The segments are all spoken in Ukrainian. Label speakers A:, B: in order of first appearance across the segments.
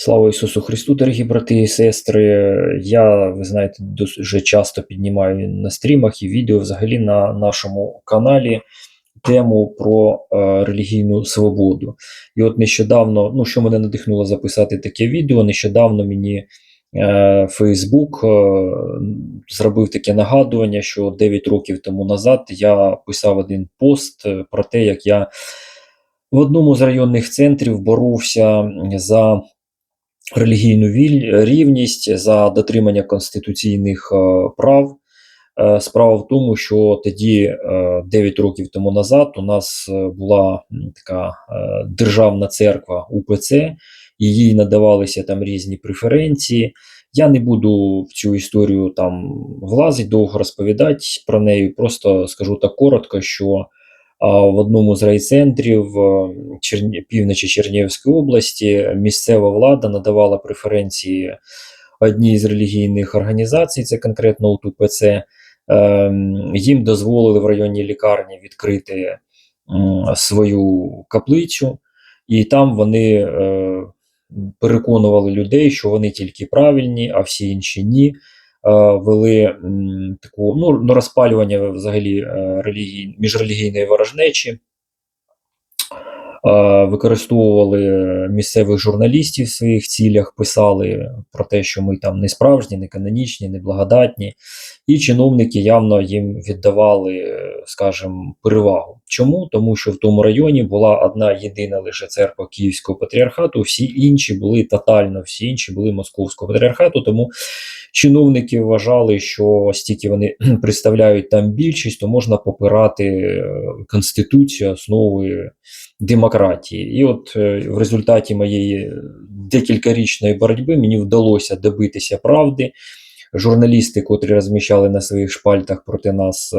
A: Слава Ісусу Христу, дорогі брати і сестри. Я, ви знаєте, дуже часто піднімаю на стрімах і відео взагалі на нашому каналі тему про е, релігійну свободу. І от нещодавно, ну що мене надихнуло записати таке відео, нещодавно мені е, Фейсбук е, зробив таке нагадування, що 9 років тому назад я писав один пост е, про те, як я в одному з районних центрів боровся за релігійну віль- рівність, за дотримання конституційних е, прав. Е, Справа в тому, що тоді, е, 9 років тому назад, у нас е, була така е, державна церква УПЦ, їй надавалися там різні преференції. Я не буду в цю історію там влазити, довго розповідати про неї. Просто скажу так коротко, що в одному з райцентрів е, Черні... півночі Чернігівської області місцева влада надавала преференції одній з релігійних організацій, це конкретно от УПЦ. Ем, Їм дозволили в районній лікарні відкрити свою каплицю, і там вони е, переконували людей, що вони тільки правильні, а всі інші ні. Е, Вели таку ну, ну, розпалювання взагалі е, релігій, міжрелігійної ворожнечі. Е, Використовували місцевих журналістів в своїх цілях, писали про те, що ми там не справжні, не канонічні, не благодатні, і чиновники явно їм віддавали, скажімо, перевагу. Чому? Тому що в тому районі була одна єдина лише церква Київського патріархату, всі інші були тотально, всі інші були Московського патріархату. Тому чиновники вважали, що стільки вони представляють там більшість, то можна попирати е, конституцію, основи демократії. І от е, в результаті моєї декількарічної боротьби мені вдалося добитися правди. Журналісти, котрі розміщали на своїх шпальтах проти нас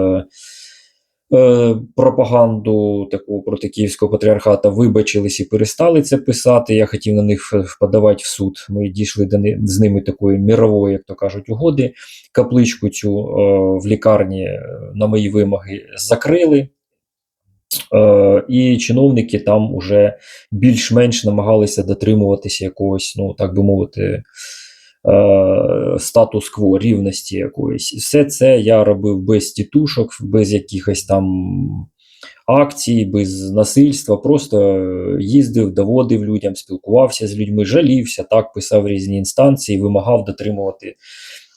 A: е, е, пропаганду таку проти Київського патріархата, вибачились і перестали це писати. Я хотів на них е, подавати в суд. Ми дійшли до ни- з ними такої мірової, як то кажуть, угоди. Капличку цю е, в лікарні е, на мої вимоги закрили. Е, і чиновники там уже більш-менш намагалися дотримуватися якогось, ну так би мовити, е, статус-кво, рівності якоїсь. Все це я робив без тітушок, без якихось там акцій, без насильства. Просто е, їздив, доводив людям, спілкувався з людьми, жалівся, так писав різні інстанції, вимагав дотримувати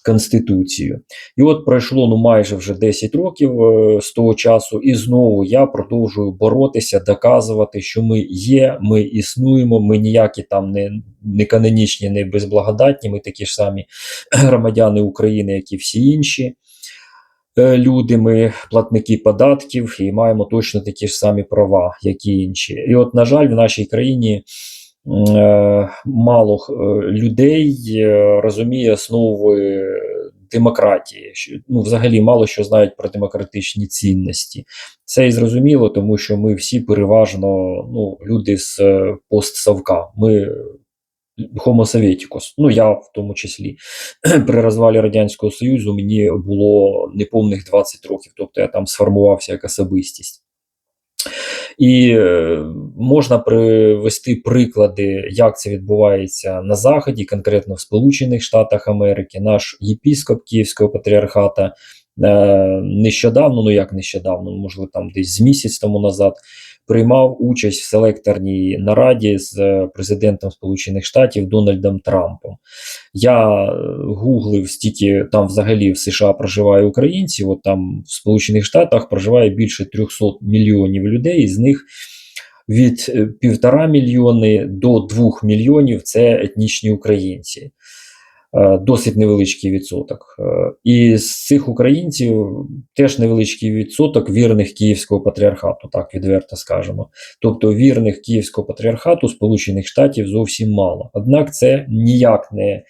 A: Конституцію. І от пройшло ну майже вже 10 років е, з того часу, і знову я продовжую боротися, доказувати, що ми є, ми існуємо, ми ніякі там не, не канонічні, не безблагодатні, ми такі ж самі громадяни України, як і всі інші. е, Люди, ми платники податків і маємо точно такі ж самі права, як і інші. І от, на жаль, в нашій країні мало е, людей е, розуміє основи демократії. Ну, взагалі, мало що знають про демократичні цінності. Це і зрозуміло, тому що ми всі переважно ну, люди з е, постсавка. Ми Homo Sovieticus, ну я в тому числі. При розвалі Радянського Союзу мені було неповних 20 років, тобто я там сформувався як особистість. І е, можна привести приклади, як це відбувається на Заході, конкретно в Сполучених Штатах Америки. Наш єпіскоп Київського патріархата е, нещодавно, ну як нещодавно, можливо, там десь з місяць тому назад, приймав участь в селекторній нараді з е, президентом Сполучених Штатів Дональдом Трампом. Я е, гуглив стільки там взагалі в США проживає українців. От там в Сполучених Штатах проживає більше 300 мільйонів людей, з них від е, півтора мільйони до двох мільйонів це етнічні українці. Е, Досить невеличкий відсоток. Е, І з цих українців теж невеличкий відсоток вірних Київського патріархату, так відверто скажемо. Тобто вірних Київського патріархату Сполучених Штатів зовсім мало. Однак це ніяк не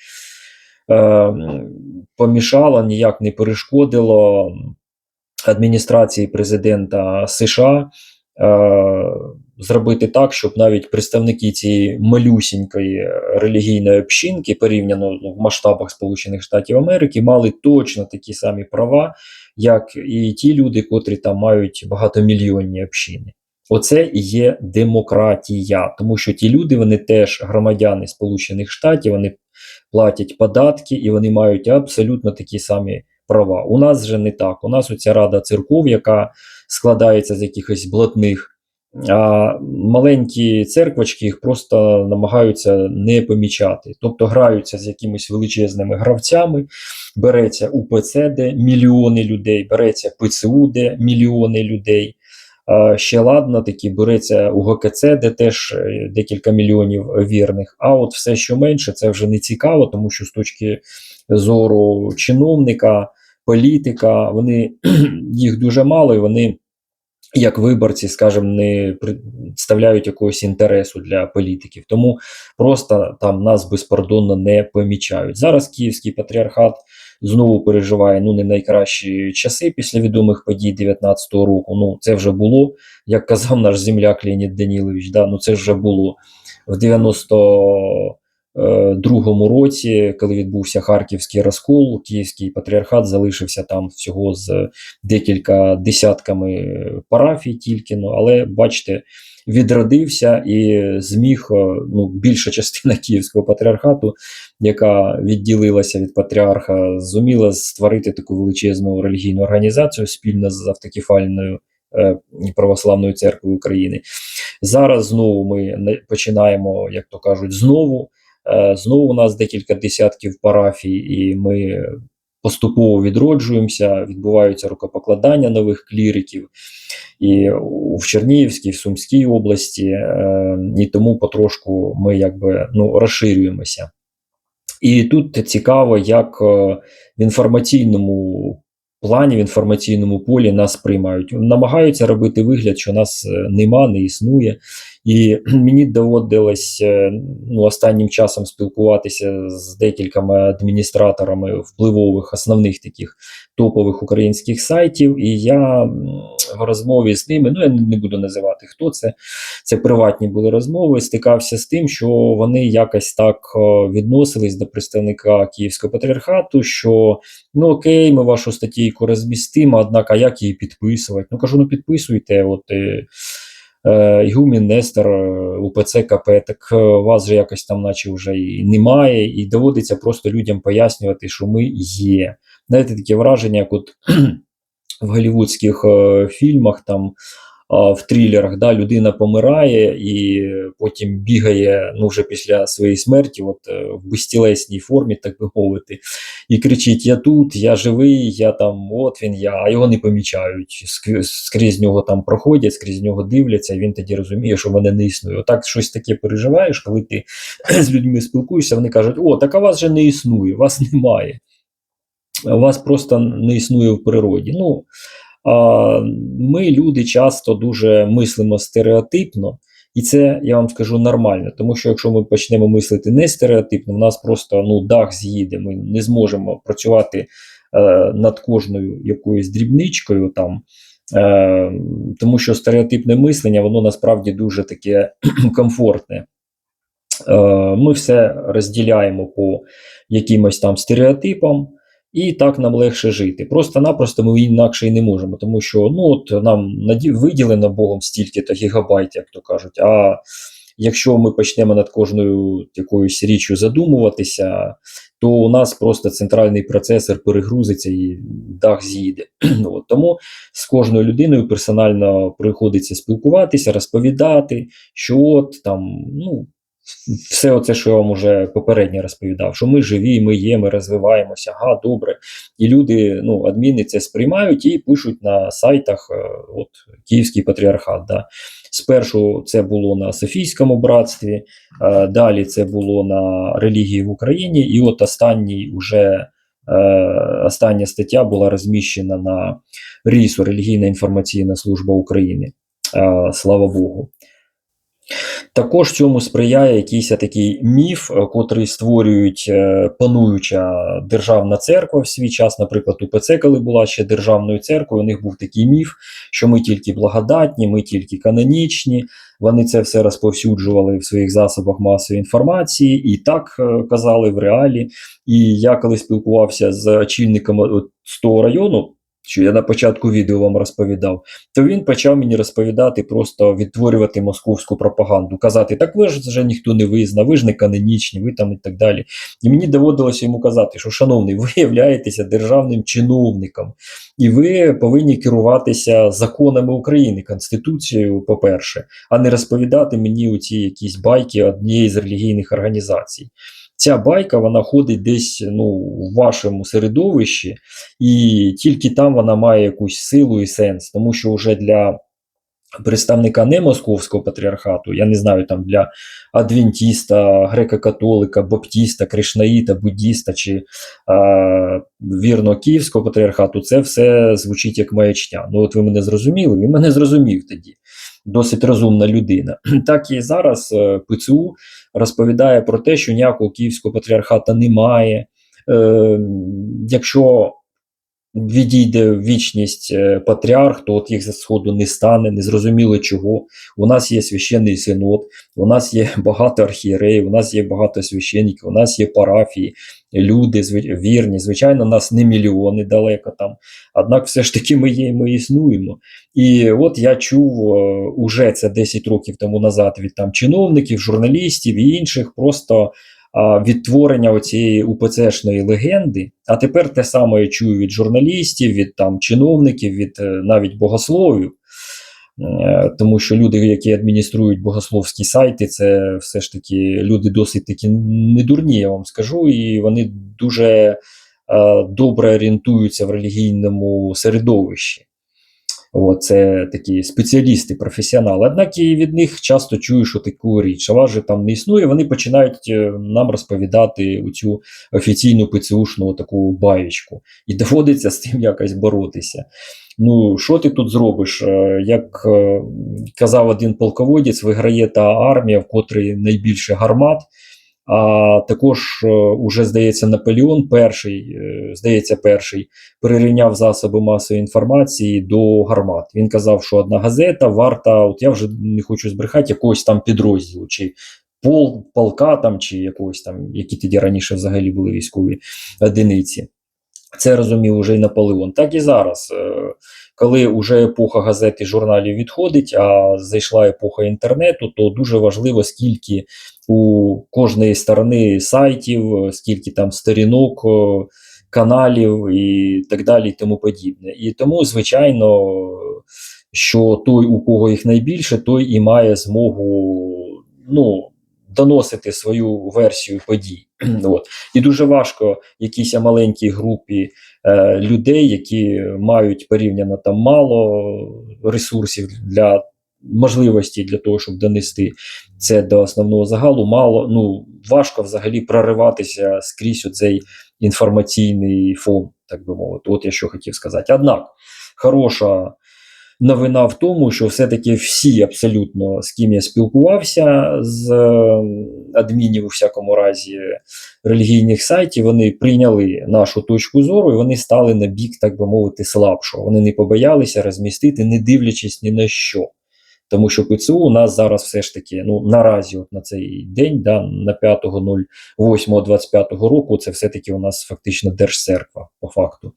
A: е, помішало, ніяк не перешкодило адміністрації президента США зробити так, щоб навіть представники цієї малюсінької релігійної общинки, порівняно ну, в масштабах Сполучених Штатів Америки, мали точно такі самі права, як і ті люди, котрі там мають багатомільйонні общини. Оце і є демократія, тому що ті люди, вони теж громадяни Сполучених Штатів, вони платять податки і вони мають абсолютно такі самі права. У нас же не так. У нас оця рада церков, яка складається з якихось блатних. А маленькі церквочки їх просто намагаються не помічати. Тобто граються з якимись величезними гравцями, береться УПЦ, де мільйони людей, береться ПЦУ, де мільйони людей. Ще ладно, такі береться УГКЦ, де теж е, декілька мільйонів вірних. А от все, що менше, це вже не цікаво, тому що з точки зору чиновника, політика, вони їх дуже мало, і вони як виборці, скажімо, не представляють якогось інтересу для політиків, тому просто там нас безпардонно не помічають. Зараз Київський патріархат знову переживає ну не найкращі часи після відомих подій 19-го року. Ну це вже було, як казав наш земляк Леонід Данілович. Да, ну це вже було в 90 другому році, коли відбувся харківський розкол, Київський патріархат залишився там всього з декілька десятками парафій, тільки ну, але бачите, відродився і зміг ну, більша частина Київського патріархату, яка відділилася від патріарха, зуміла створити таку величезну релігійну організацію спільно з автокефальною. Православною церквою України зараз знову ми починаємо, як то кажуть, знову Е, знову у нас декілька десятків парафій, і ми поступово відроджуємося, відбуваються рукопокладання нових кліриків і в Чернігівській, в Сумській області, е, і тому потрошку ми якби ну, розширюємося. І тут цікаво, як е, в інформаційному плані, в інформаційному полі нас приймають. Намагаються робити вигляд, що нас нема, не існує. І мені доводилось е, ну, останнім часом спілкуватися з декількома адміністраторами впливових основних таких топових українських сайтів. І я в розмові з ними, ну я не буду називати хто це, це приватні були розмови. Стикався з тим, що вони якось так е, відносились до представника Київського патріархату, що ну окей, ми вашу статейку розмістимо, однак а як її підписувати? Ну кажу, ну підписуйте. от... Е, Е, Нестер, е, УПЦ КП, так е, вас же якось там, наче вже і немає, і доводиться просто людям пояснювати, що ми є. Знаєте, таке враження, як от в голівудських фільмах там в трилерах да, людина помирає і потім бігає ну вже після своєї смерті, от е, в безтілесній формі, так би мовити, і кричить: Я тут, я живий, я там, от він я, а його не помічають. Скрізь нього там проходять, скрізь нього дивляться, і він тоді розуміє, що мене не існує. Отак щось таке переживаєш, коли ти з людьми спілкуєшся, вони кажуть, о, так а вас же не існує, вас немає. Вас просто не існує в природі. Ну, ми, люди, часто дуже мислимо стереотипно, і це я вам скажу нормально. Тому що якщо ми почнемо мислити не стереотипно, в нас просто ну, дах з'їде, ми не зможемо працювати е, над кожною якоюсь дрібничкою там. Е, тому що стереотипне мислення, воно насправді дуже таке комфортне. Е, Ми все розділяємо по якимось там стереотипам. І так нам легше жити. Просто-напросто ми інакше і не можемо, тому що ну от нам виділено Богом стільки-то гігабайт, як то кажуть. А якщо ми почнемо над кожною якоюсь річчю задумуватися, то у нас просто центральний процесор перегрузиться і дах з'їде. От, Тому з кожною людиною персонально приходиться спілкуватися, розповідати, що от там, ну все оце, що я вам уже попередньо розповідав, що ми живі, ми є, ми розвиваємося, ага, добре. І люди, ну, адміни це сприймають і пишуть на сайтах е, от, Київський патріархат. Да. Спершу це було на Софійському братстві, е, далі це було на релігії в Україні, і от останній уже. Е, остання стаття була розміщена на РІСу Релігійна інформаційна служба України. Слава Богу. Також цьому сприяє якийсь такий міф, е, котрий створюють е, пануюча державна церква в свій час, наприклад, УПЦ, коли була ще державною церквою, у них був такий міф, що ми тільки благодатні, ми тільки канонічні. Вони це все розповсюджували в своїх засобах масової інформації і так е, казали в реалі. І я коли спілкувався з очільником того району що я на початку відео вам розповідав, то він почав мені розповідати, просто відтворювати московську пропаганду, казати, так ви ж вже ніхто не визнав, ви ж не канонічні, ви там і так далі. І мені доводилося йому казати, що, шановний, ви являєтеся державним чиновником, і ви повинні керуватися законами України, Конституцією, по-перше, а не розповідати мені оці якісь байки однієї з релігійних організацій. Ця байка вона ходить десь ну, в вашому середовищі, і тільки там вона має якусь силу і сенс, тому що вже для представника не московського патріархату, я не знаю, там для адвентіста, греко-католика, баптіста, кришнаїта, буддіста чи е, вірно київського патріархату, це все звучить як маячня. Ну, от ви мене зрозуміли, він мене зрозумів тоді. Досить розумна людина. Так і зараз е, ПЦУ розповідає про те, що ніякого київського патріархата немає. Е, якщо відійде в вічність е, патріарх, то от їх за сходу не стане, незрозуміло чого. У нас є священний синод, у нас є багато архієреїв, у нас є багато священників, у нас є парафії, люди вірні. Звичайно, нас не мільйони далеко там. Однак, все ж таки, ми є, ми існуємо. І от я чув е, уже це 10 років тому назад від там чиновників, журналістів і інших просто відтворення оцієї УПЦшної легенди. А тепер те саме я чую від журналістів, від там чиновників, від е, навіть богословів. Е, Тому що люди, які адмініструють богословські сайти, це все ж таки люди досить таки недурні, я вам скажу, і вони дуже е, добре орієнтуються в релігійному середовищі. Це такі спеціалісти, професіонали. Однак і від них часто чую, що таку річ, а вас же там не існує. Вони починають е, нам розповідати цю офіційну ПЦУшну таку баєчку. І доводиться з тим якось боротися. Ну, що ти тут зробиш? Е, Як е, казав один полководець, виграє та армія, в котрій найбільше гармат. А також е, уже здається Наполеон перший, е, здається, перший перерівняв засоби масової інформації до гармат. Він казав, що одна газета варта, от я вже не хочу збрехати, якогось там підрозділу, чи пол, полка там, чи якогось там, які тоді раніше взагалі були військові одиниці. Це розумів уже і Наполеон. Так і зараз, е, коли вже епоха газет і журналів відходить, а зайшла епоха інтернету, то дуже важливо, скільки у кожної сторони сайтів, скільки там сторінок, каналів і так далі, і тому подібне. І тому, звичайно, що той, у кого їх найбільше, той і має змогу ну, доносити свою версію подій. От. І дуже важко якійсь маленькій групі е, людей, які мають порівняно там мало ресурсів для можливості для того, щоб донести це до основного загалу, мало ну важко взагалі прориватися скрізь оцей інформаційний фон, так би мовити. От я що хотів сказати. Однак, хороша новина в тому, що все-таки всі абсолютно з ким я спілкувався з е, адмінів у всякому разі релігійних сайтів, вони прийняли нашу точку зору і вони стали на бік, так би мовити, слабшого. Вони не побоялися розмістити, не дивлячись ні на що. Тому що ПЦУ у нас зараз все ж таки, ну наразі, от на цей день, да, на 5.08.25 року, це все-таки у нас фактично держцерква, по факту.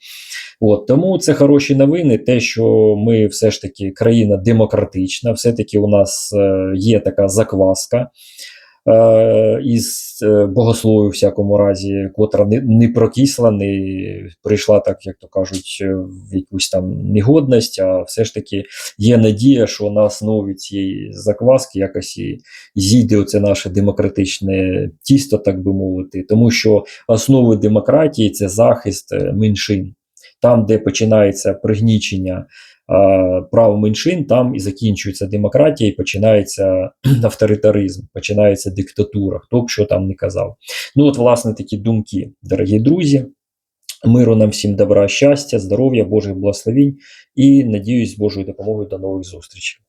A: От, тому це хороші новини, те, що ми все ж таки країна демократична, все-таки у нас е, є така закваска із е, богословів, всякому разі, котра не, не прокисла, не прийшла, так як то кажуть, е, в якусь там негодність, а все ж таки є надія, що на основі цієї закваски якось і зійде оце наше демократичне тісто, так би мовити, тому що основи демократії це захист е, меншин. Там, де починається пригнічення прав меншин, там і закінчується демократія, і починається авторитаризм, починається диктатура, хто б що там не казав. Ну, от, власне, такі думки, дорогі друзі. Миру нам всім добра, щастя, здоров'я, Божих благословінь і надіюсь, Божою допомогою до нових зустрічей.